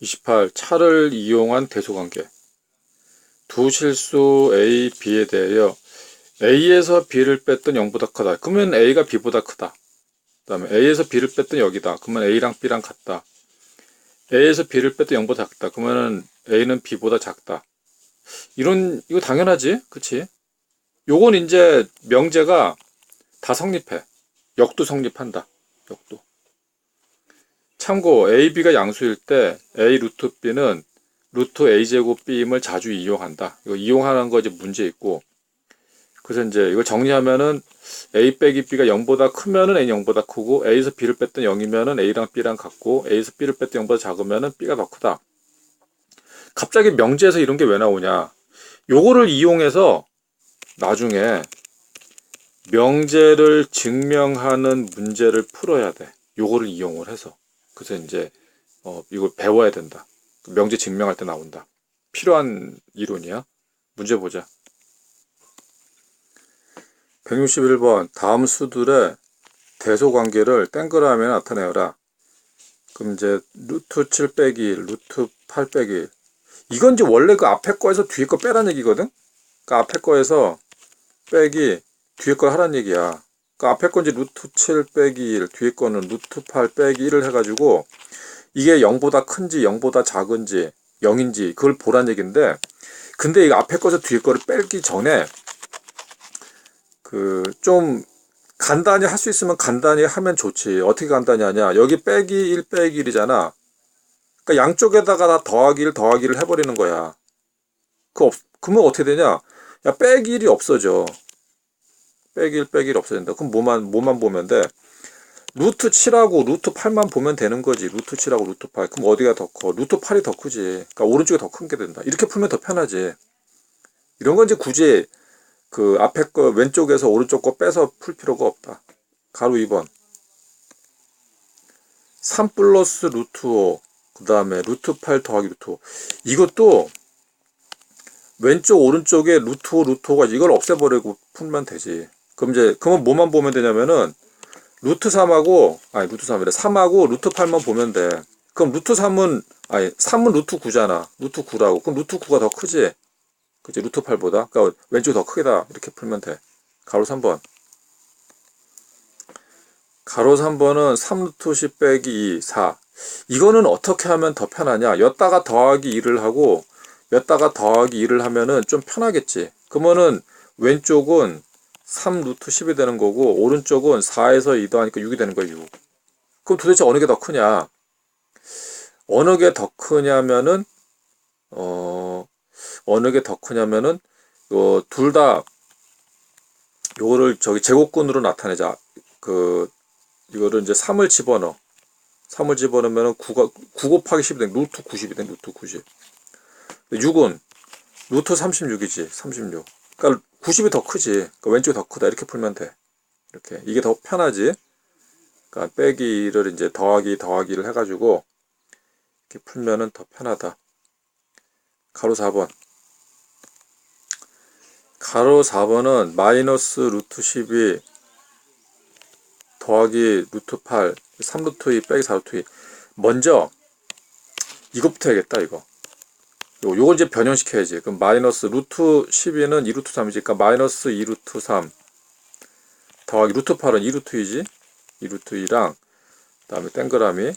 28. 차를 이용한 대소관계. 두 실수 A, B에 대하여 A에서 B를 뺐던 0보다 크다. 그러면 A가 B보다 크다. 그 다음에 A에서 B를 뺐던 여기다. 그러면 A랑 B랑 같다. A에서 B를 뺐던 0보다 작다. 그러면은 A는 B보다 작다. 이런, 이거 당연하지? 그치? 요건 이제 명제가 다 성립해. 역도 성립한다. 역도. 참고 A, B가 양수일 때 A 루트 B는 루트 A 제곱 B임을 자주 이용한다. 이거 이용하는 거 이제 문제 있고. 그래서 이제 이거 정리하면은 A 빼기 B가 0보다 크면은 A는 0보다 크고 A에서 B를 뺐던 0이면은 A랑 B랑 같고 A에서 B를 뺐던 0보다 작으면은 B가 더 크다. 갑자기 명제에서 이런 게 왜 나오냐? 요거를 이용해서 나중에 명제를 증명하는 문제를 풀어야 돼. 요거를 이용을 해서. 그래서 이제 어, 이걸 배워야 된다. 명제 증명할 때 나온다. 필요한 이론이야. 문제 보자. 161번 다음 수들의 대소 관계를 동그라미에 나타내어라. 그럼 이제 루트 7 빼기 1, 루트 8 빼기 1. 이건 이제 원래 그 앞에 거에서 뒤에 거 빼란 얘기거든? 그 앞에 거에서 빼기 뒤에 걸 하란 얘기야. 그 앞에 건 이제 루트 7 빼기 1, 뒤에 거는 루트 8 빼기 1을 해가지고 이게 0보다 큰지 0보다 작은지 0인지 그걸 보란 얘기인데 근데 이거 앞에 거에서 뒤에 거를 빼기 전에 그 좀 간단히 할 수 있으면 간단히 하면 좋지. 어떻게 간단히 하냐. 여기 빼기 1 빼기 1이잖아. 그러니까 양쪽에다가 다 더하기 1 더하기 1을 해버리는 거야. 그 없, 그러면 어떻게 되냐? 야, 빼기 1이 없어져. 1 빼기 1 없어진다. 그럼 뭐만, 뭐만 보면 돼? 루트 7하고 루트 8만 보면 되는 거지. 루트 7하고 루트 8. 그럼 어디가 더 커? 루트 8이 더 크지. 그러니까 오른쪽이 더 큰 게 된다. 이렇게 풀면 더 편하지. 이런 건 이제 굳이 그 앞에 거 왼쪽에서 오른쪽 거 빼서 풀 필요가 없다. 가로 2번. 3 플러스 루트 5. 그 다음에 루트 8 더하기 루트 5. 이것도 왼쪽 오른쪽에 루트 5 루트 5가 이걸 없애버리고 풀면 되지. 그럼 이제 그러면 뭐만 보면 되냐면은 루트 3하고 아니 루트 3이래 3하고 루트 8만 보면 돼. 그럼 루트 3은 아니 3은 루트 9잖아. 루트 9라고. 그럼 루트 9가 더 크지? 그치 루트 8보다. 그러니까 왼쪽이 더 크게다. 이렇게 풀면 돼. 가로 3번. 가로 3번은 3루트 10 빼기 2, 4. 이거는 어떻게 하면 더 편하냐? 였다가 더하기 2를 하고 였다가 더하기 2를 하면은 좀 편하겠지. 그러면은 왼쪽은 3 루트 10이 되는 거고 오른쪽은 4에서 2 더하니까 6이 되는 거야 6. 그럼 도대체 어느 게 더 크냐? 어느 게 더 크냐면은 어 어느 게 더 크냐면은 어, 둘다 요거를 저기 제곱근으로 나타내자. 그 이거를 이제 3을 집어넣어. 3을 집어넣으면 9가 9 곱하기 10이 된 루트 90이 된 루트 90. 6은 루트 36이지. 36. 그러니까 90이 더 크지. 그러니까 왼쪽이 더 크다. 이렇게 풀면 돼. 이렇게. 이게 더 편하지. 그러니까 빼기를 이제 더하기 더하기를 해 가지고 이렇게 풀면은 더 편하다. 가로 4번. 가로 4번은 마이너스 루트 12 더하기 루트 8 3루트 2 빼기 4루트 2 먼저 이것부터 해야겠다 이거 요, 요걸 이제 변형시켜야지 그럼 마이너스 루트 12는 2루트 3이지 그러니까 마이너스 2루트 3 더하기 루트 8은 2루트 2지 2루트 2랑 그 다음에 땡그라미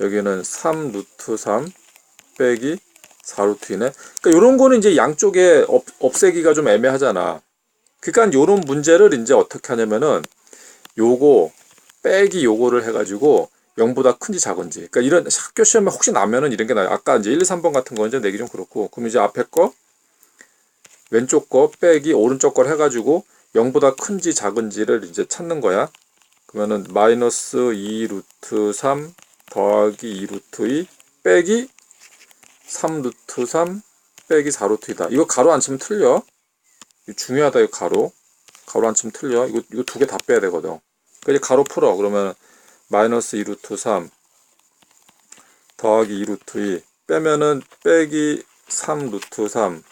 여기는 3루트 3 빼기 4루트이네. 그러니까 요런 거는 이제 양쪽에 없, 없애기가 좀 애매하잖아. 그러니까 요런 문제를 이제 어떻게 하냐면은 요거 빼기 요거를 해가지고 0보다 큰지 작은지. 그러니까 이런 학교 시험에 혹시 나면은 이런 게 나요. 아까 이제 1, 2, 3번 같은 거 이제 내기 좀 그렇고. 그럼 이제 앞에 거 왼쪽 거 빼기 오른쪽 걸 해가지고 0보다 큰지 작은지를 이제 찾는 거야. 그러면은 마이너스 2 루트 3 더하기 2 루트 2 빼기 3 루트 3 빼기 4 루트이다. 이거 가로 안 치면 틀려. 이거 중요하다, 이거 가로. 가로 안 치면 틀려. 이거, 이거 두 개 다 빼야 되거든. 이제 가로 풀어. 그러면 마이너스 2루트 3 더하기 2루트 2 빼면은 빼기 3루트 3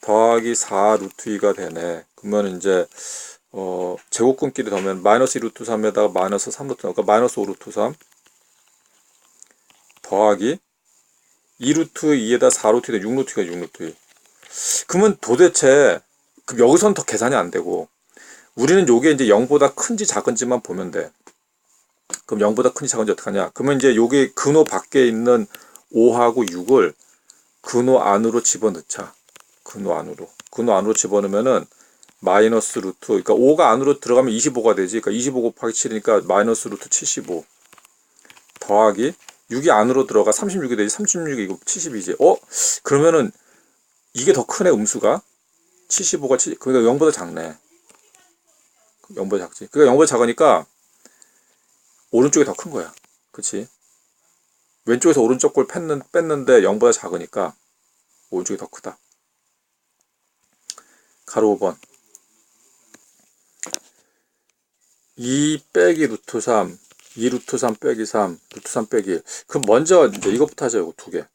더하기 4루트 2가 되네. 그러면 이제 어, 제곱근끼리 더면 마이너스 2루트 3에다가 마이너스 3루트 그러니까 마이너스 5루트 3 더하기 2루트 2에다 4루트 2다 6루트가 6루트 2. 그러면 도대체 그럼 여기선 더 계산이 안 되고 우리는 요게 이제 0보다 큰지 작은지만 보면 돼. 그럼 0보다 큰지 작은지 어떡하냐? 그러면 이제 요게 근호 밖에 있는 5하고 6을 근호 안으로 집어넣자. 근호 안으로. 근호 안으로 집어넣으면은 마이너스 루트 그러니까 5가 안으로 들어가면 25가 되지. 그러니까 25 곱하기 7이니까 마이너스 루트 75 더하기 6이 안으로 들어가 36이 되지. 36이 이거 70이지. 어? 그러면은 이게 더 크네 음수가 75가 70 그러니까 0보다 작네. 0보다 작지. 그러니까 0보다 작으니까 오른쪽이 더 큰 거야. 그치? 왼쪽에서 오른쪽 골 뺐는, 뺐는데 0보다 작으니까 오른쪽이 더 크다. 가로 5번. 2 빼기 루트 3, 2 루트 3 빼기 3, 루트 3 빼기 1. 그럼 먼저 이제 이것부터 하죠. 이거 두 개.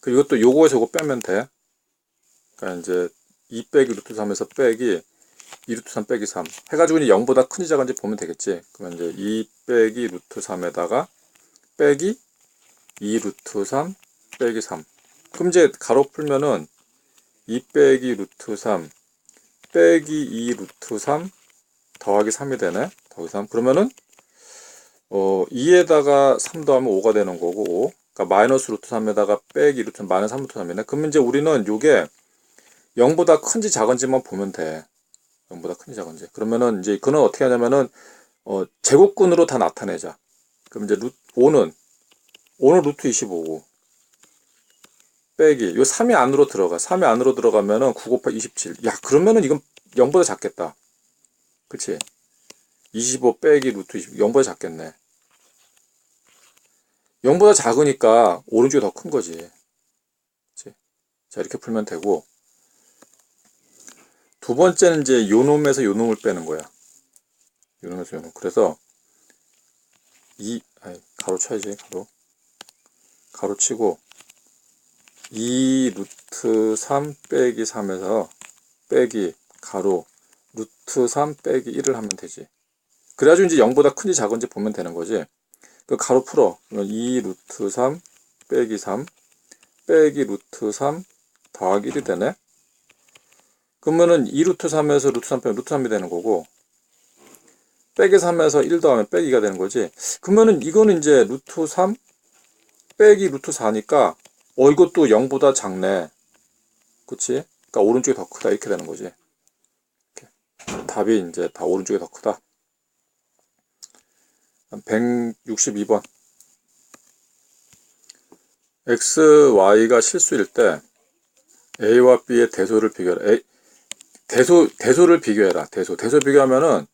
그 이것도 요거에서 요거 빼면 돼. 그러니까 이제 2 빼기 루트 3에서 빼기 2 루트 3 빼기 3 해가지고 이제 0보다 큰지 작은지 보면 되겠지. 그러면 이제 2 빼기 루트 3에다가 빼기 2 루트 3 빼기 3 그럼 이제 가로 풀면은 2 빼기 루트 3 빼기 2 루트 3 더하기 3이 되네. 더하기 3 그러면은 어 2에다가 3 더하면 5가 되는 거고 5 그러니까 마이너스 루트 3에다가 빼기 루트 3 마이너스 3 루트 3이네. 그러면 이제 우리는 요게 0보다 큰지 작은지만 보면 돼. 0보다 큰지 작은지. 그러면은 이제 그는 어떻게 하냐면은 어, 제곱근으로 다 나타내자. 그럼 이제 루, 5는 5는 루트 25고 빼기 요 3이 안으로 들어가. 3이 안으로 들어가면은 9 곱하기 27. 야, 그러면은 이건 0보다 작겠다. 그치? 25 빼기 루트 20. 0보다 작겠네. 0보다 작으니까 오른쪽이 더 큰 거지. 그치? 자, 이렇게 풀면 되고 두 번째는 이제 요놈에서 요놈을 빼는 거야. 요놈에서 요놈. 그래서 이 아니, 가로 쳐야지 가로. 가로 치고 2 루트 3 빼기 3에서 빼기 가로 루트 3 빼기 1을 하면 되지. 그래가지고 이제 0보다 큰지 작은지 보면 되는 거지. 그 가로 풀어. 2 루트 3 빼기 3 빼기 루트 3 더하기 1이 되네. 그러면은 2루트 3에서 루트 3 빼면 루트 3이 되는 거고 빼기 3에서 1 더하면 빼기가 되는 거지. 그러면은 이거는 이제 루트 3 빼기 루트 4니까 어 이것도 0보다 작네. 그치? 그러니까 오른쪽이 더 크다 이렇게 되는 거지. 이렇게. 답이 이제 다 오른쪽이 더 크다. 162번 x, y가 실수일 때 a와 b의 대소를 비교해라. A, 대소, 대소를 비교해라. 대소. 대소 비교하면은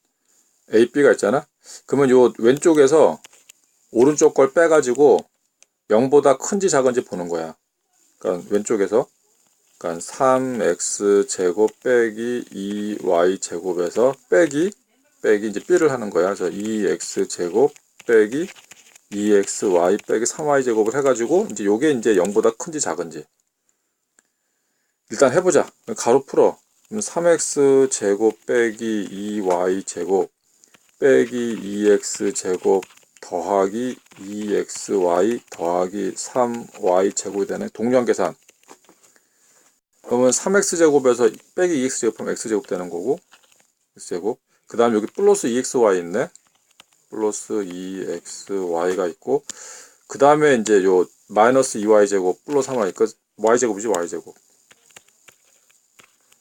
A, B가 있잖아? 그러면 요 왼쪽에서 오른쪽 걸 빼가지고 0보다 큰지 작은지 보는 거야. 그러니까 왼쪽에서 그러니까 3x 제곱 빼기 2y 제곱에서 빼기 빼기 이제 B를 하는 거야. 그래서 2x 제곱 빼기 2xy 빼기 3y 제곱을 해가지고 이제 요게 이제 0보다 큰지 작은지 일단 해보자. 가로 풀어. 그럼 3x 제곱 빼기 2y 제곱 빼기 2x 제곱 더하기 2xy 더하기 3y 제곱이 되네. 동량 계산. 그러면 3x 제곱에서 빼기 2x 제곱하면 x 제곱 되는 거고 x 제곱. 그 다음 여기 플러스 2xy 있네. 플러스 2xy가 있고 그 다음에 이제 요 마이너스 2y 제곱 플러스 3y 그 y 제곱이지 y 제곱.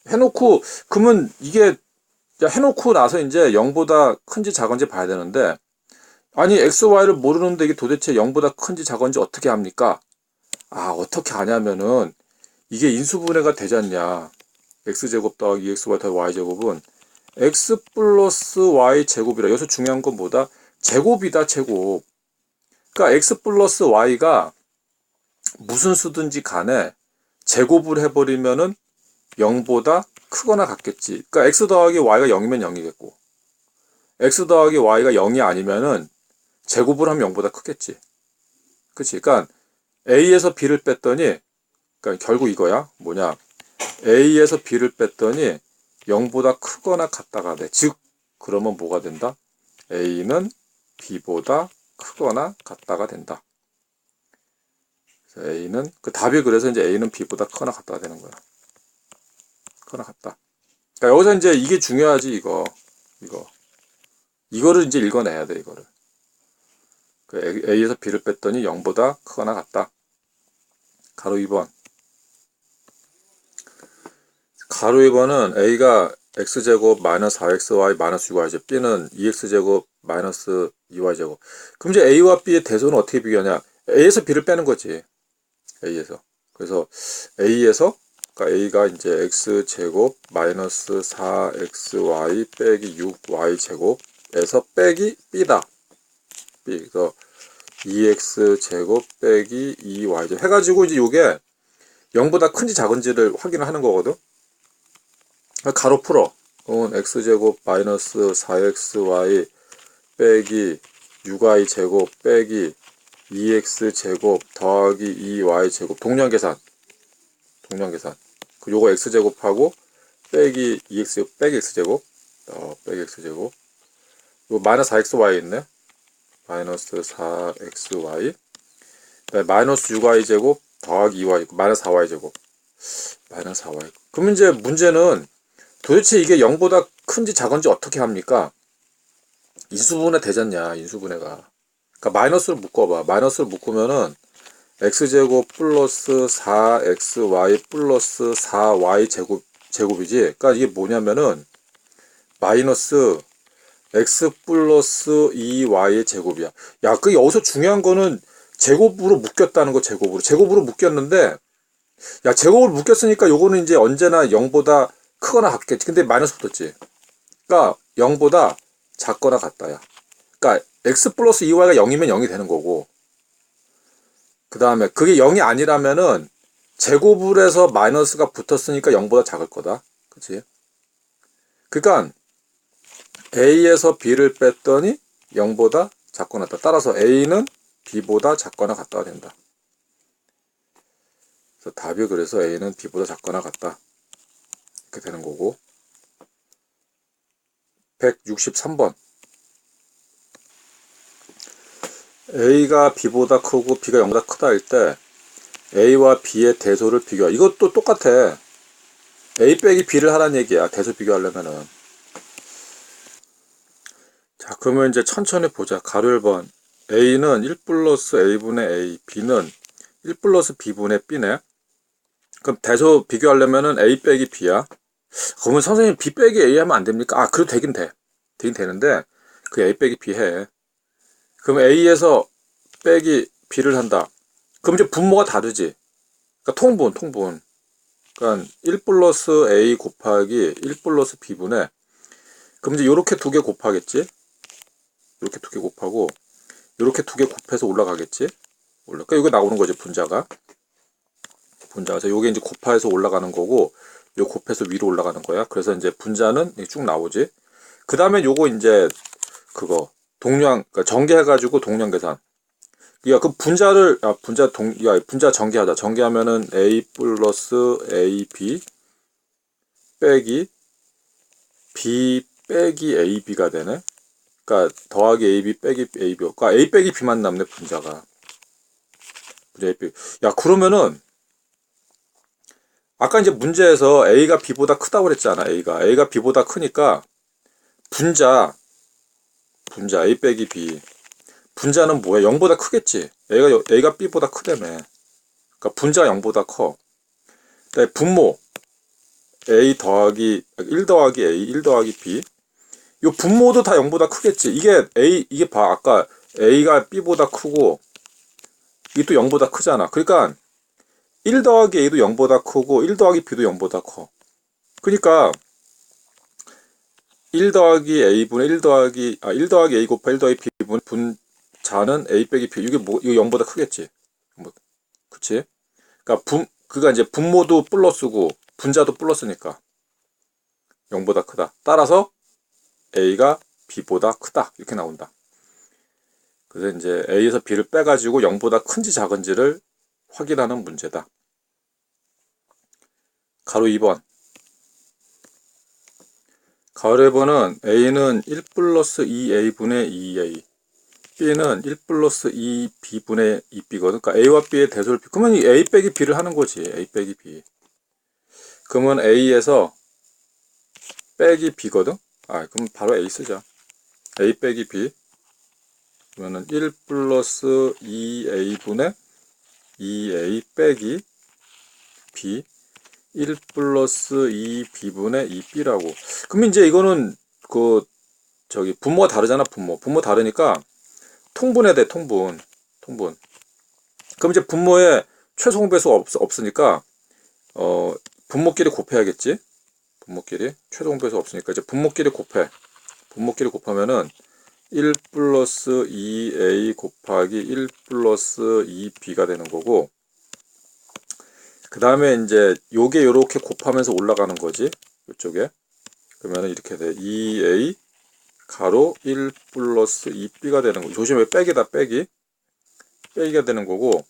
해놓고 그러면 이게 해놓고 나서 이제 0보다 큰지 작은지 봐야 되는데 아니 x, y를 모르는데 이게 도대체 0보다 큰지 작은지 어떻게 합니까? 아 어떻게 하냐면은 이게 인수분해가 되지 않냐 x제곱 더하기 2xy 더하기 y제곱은 x 플러스 y 제곱이라 여기서 중요한 건 뭐다? 제곱이다 제곱 그러니까 x 플러스 y가 무슨 수든지 간에 제곱을 해버리면은 0보다 크거나 같겠지. 그러니까 x 더하기 y가 0이면 0이겠고 x 더하기 y가 0이 아니면은 제곱을 하면 0보다 크겠지. 그치? 그러니까 a에서 b를 뺐더니 그러니까 결국 이거야. 뭐냐? a에서 b를 뺐더니 0보다 크거나 같다가 돼. 즉 그러면 뭐가 된다? a는 b보다 크거나 같다가 된다. A는 그 답이 그래서 이제 A는 B보다 크거나 같다가 되는 거야. 같다. 그러니까 여기서 이제 이게 중요하지 이거 이거 이거를 이제 읽어내야 돼 이거를. 그 A에서 B를 뺐더니 0보다 크거나 같다. 가로 2번. 가로 2번은 A가 x제곱 마이너스 4xy 마이너스 6y제곱 B는 2x제곱 마이너스 2y제곱 그럼 이제 A와 B의 대소는 어떻게 비교하냐 A에서 B를 빼는 거지 A에서 그래서 A에서 그러니까 A가 이제 x제곱 마이너스 4xy 빼기 6y제곱에서 빼기 B다 B 그래서 2x제곱 빼기 2y제곱 해가지고 이제 요게 0보다 큰지 작은지를 확인을 하는 거거든 가로 풀어. 그건 x제곱 마이너스 4xy 빼기 6y 제곱 빼기 2x 제곱 더하기 2y 제곱 동량 계산. 동량 계산. 그 요거 x 제곱하고 빼기 2x 제곱 빼기 x 제곱 어 빼기 x 제곱. 요 마이너스 4xy 있네. 마이너스 4xy. 그다음에 마이너스 6y 제곱 더하기 2y 마이너스 4y 제곱. 마이너스 4y. 그럼 이제 문제는 도대체 이게 0보다 큰지 작은지 어떻게 합니까? 인수분해 되잖냐, 인수분해가. 그러니까 마이너스를 묶어봐. 마이너스를 묶으면은 x제곱 플러스 4xy 플러스 4y 제곱, 제곱이지. 그러니까 이게 뭐냐면은 마이너스 x 플러스 2y의 제곱이야. 야, 그 여기서 중요한 거는 제곱으로 묶였다는 거, 제곱으로. 제곱으로 묶였는데, 야, 제곱을 묶였으니까 요거는 이제 언제나 0보다 크거나 같겠지. 근데 마이너스 붙었지. 그러니까 0보다 작거나 같다야. 그러니까 x 플러스 2y가 0이면 0이 되는 거고. 그 다음에 그게 0이 아니라면은 제곱을 해서 마이너스가 붙었으니까 0보다 작을 거다. 그치? 그러니까 a에서 b를 뺐더니 0보다 작거나 같다. 따라서 a는 b보다 작거나 같다가 된다. 그래서 답이 그래서 a는 b보다 작거나 같다. 이렇게 되는 거고 163번 A가 B보다 크고 B가 0보다 크다 할때 A와 B의 대소를 비교하 이것도 똑같아 A 빼기 B를 하라는 얘기야 대소 비교하려면은 자 그러면 이제 천천히 보자 가로 1번 A는 1 플러스 A분의 A B는 1 플러스 B분의 B네 그럼 대소 비교하려면은 A 빼기 B야 그러면 선생님 B 빼기 A 하면 안 됩니까? 아, 그래도 되긴 돼. 되긴 되는데, 그 A 빼기 B 해. 그럼 A에서 빼기 B를 한다. 그럼 이제 분모가 다르지. 그러니까 통분, 통분. 그러니까 1 플러스 A 곱하기 1 플러스 B분의, 그럼 이제 요렇게 두 개 곱하겠지? 요렇게 두 개 곱하고, 요렇게 두 개 곱해서 올라가겠지? 올라. 그러니까 이거 나오는 거지, 분자가. 분자가. 그래서 요게 이제 곱해서 올라가는 거고, 요 곱해서 위로 올라가는 거야. 그래서 이제 분자는 이렇게 쭉 나오지. 그 다음에 요거 이제 그거 동량 그러니까 전개해가지고 동량 계산. 야, 그 분자를 아 분자 동 야, 분자 전개하자. 전개하면은 a 플러스 ab 빼기 b 빼기 ab가 되네. 그러니까 더하기 ab 빼기 ab. 그러니까 a 빼기 b만 남네 분자가. 분자 a 빼기. 야, 그러면은 아까 이제 문제에서 A가 B보다 크다고 그랬잖아. A가 A가 B보다 크니까 분자 분자 A 빼기 B 분자는 뭐야? 0보다 크겠지. A가 여- A가 B보다 크다며. 그러니까 분자가 0보다 커. 그다음에 분모 A 더하기 1 더하기 A 1 더하기 B 요 분모도 다 0보다 크겠지. 이게 A 이게 봐 아까 A가 B보다 크고 이게 또 0보다 크잖아. 그러니까 1 더하기 A도 0보다 크고 1 더하기 B도 0보다 커. 그러니까 1 더하기 A분의 1 더하기 아 1 더하기 A 곱하 1 더하기 B분 분자는 A 빼기 B 이게 뭐 이거 0보다 크겠지. 뭐 그치? 그러니까 분 그가 이제 분모도 플러스고 분자도 플러스니까 0보다 크다. 따라서 A가 B보다 크다. 이렇게 나온다. 그래서 이제 A에서 B를 빼가지고 0보다 큰지 작은지를 확인하는 문제다. 가로 2번. 2번은 A는 1 플러스 2A분의 2A. B는 1 플러스 2B분의 2B거든. 그러니까 A와 B의 B. 그러면 이 A 빼기 B를 하는 거지. A 빼기 B. 그러면 A에서 빼기 B거든. 아, 그럼 바로 A 쓰자. A 빼기 B. 그러면은 1 플러스 2A분의 2A 빼기 B. 1 플러스 2B분의 2B라고. 그럼 이제 이거는 그 저기 분모가 다르잖아 분모. 분모 다르니까 통분해야 돼 통분 통분. 그럼 이제 분모에 최소 공배수가 없, 없으니까 어 분모끼리 곱해야겠지? 분모끼리 최소 공배수 없으니까 이제 분모끼리 곱해. 분모끼리 곱하면은 1 플러스 2a 곱하기 1 플러스 2b가 되는 거고 그 다음에 이제 요게 요렇게 곱하면서 올라가는 거지 이쪽에 그러면은 이렇게 돼 2a 가로 1 플러스 2b가 되는 거. 조심해 빼기다 빼기. 빼기가 되는 거고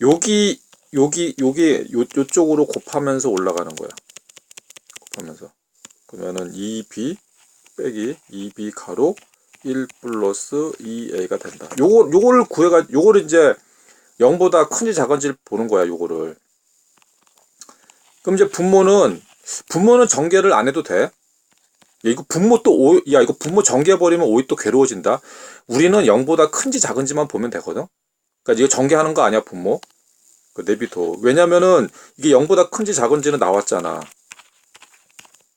여기 여기 여기 요 요쪽으로 곱하면서 올라가는 거야. 곱하면서. 그러면은 2b 빼기 2b 가로 1 플러스 2a가 된다. 요거 요거를 구해가 요거를 이제 0보다 큰지 작은지를 보는 거야, 요거를. 그럼 이제 분모는 분모는 전개를 안 해도 돼. 야, 이거 분모 또 오, 야, 이거 분모 전개해버리면 오이 또 괴로워진다. 우리는 0보다 큰지 작은지만 보면 되거든. 그러니까 이거 전개하는 거 아니야, 분모. 그 내비도. 왜냐면은 이게 0보다 큰지 작은지는 나왔잖아.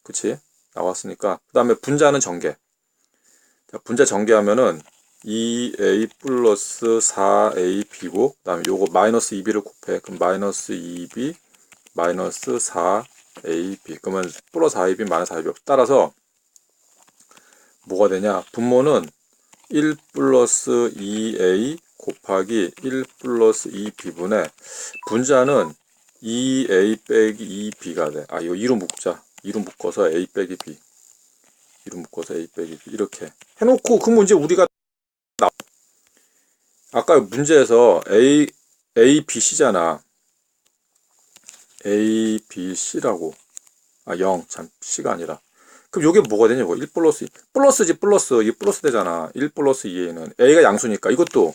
그치? 나왔으니까. 그 다음에 분자는 전개. 자, 분자 전개하면은 2a 플러스 4ab고, 그 다음에 요거 마이너스 2b를 곱해. 그럼 마이너스 2b, 마이너스 4ab. 그러면 플러스 4ab, 마이너스 4ab. 따라서 뭐가 되냐? 분모는 1 플러스 2a 곱하기 1 플러스 2b분의 분자는 2a 빼기 2b가 돼. 아, 이거 2로 묶자. 2로 묶어서 a 빼기 b. 2로 묶어서 a 빼기 b. 이렇게 해놓고 그 문제 우리가 나... 아까 문제에서 a, a, b, c잖아. a, b, c라고. 아, 0. 참, c가 아니라. 그럼 요게 뭐가 되냐고. 1 플러스, 2. 플러스지, 플러스. 이게 플러스 되잖아. 1 플러스 2에는. A가 양수니까. 이것도.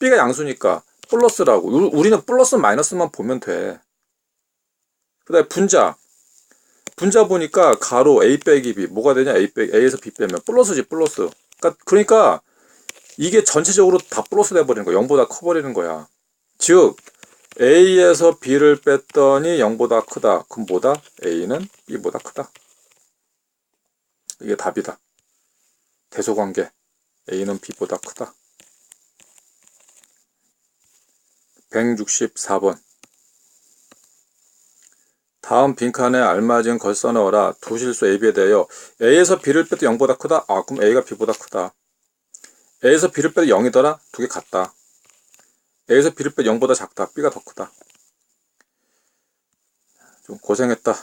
B가 양수니까. 플러스라고. 우- 우리는 플러스 마이너스만 보면 돼. 그 다음에 분자. 분자 보니까 가로 A 빼기 B. 뭐가 되냐? A 빼기, A에서 B 빼면. 플러스지, 플러스. 그러니까, 그러니까 이게 전체적으로 다 플러스 돼버리는 거야. 0보다 커버리는 거야. 즉, A에서 B를 뺐더니 0보다 크다. 그럼 뭐다? A는 B보다 크다. 이게 답이다. 대소관계. A는 B보다 크다. 164번. 다음 빈칸에 알맞은 걸 써넣어라. 두 실수 A, B에 대하여 A에서 B를 빼도 0보다 크다. 아, 그럼 A가 B보다 크다. A에서 B를 빼도 0이더라. 두 개 같다. A에서 B를 빼도 0보다 작다. B가 더 크다. 좀 고생했다.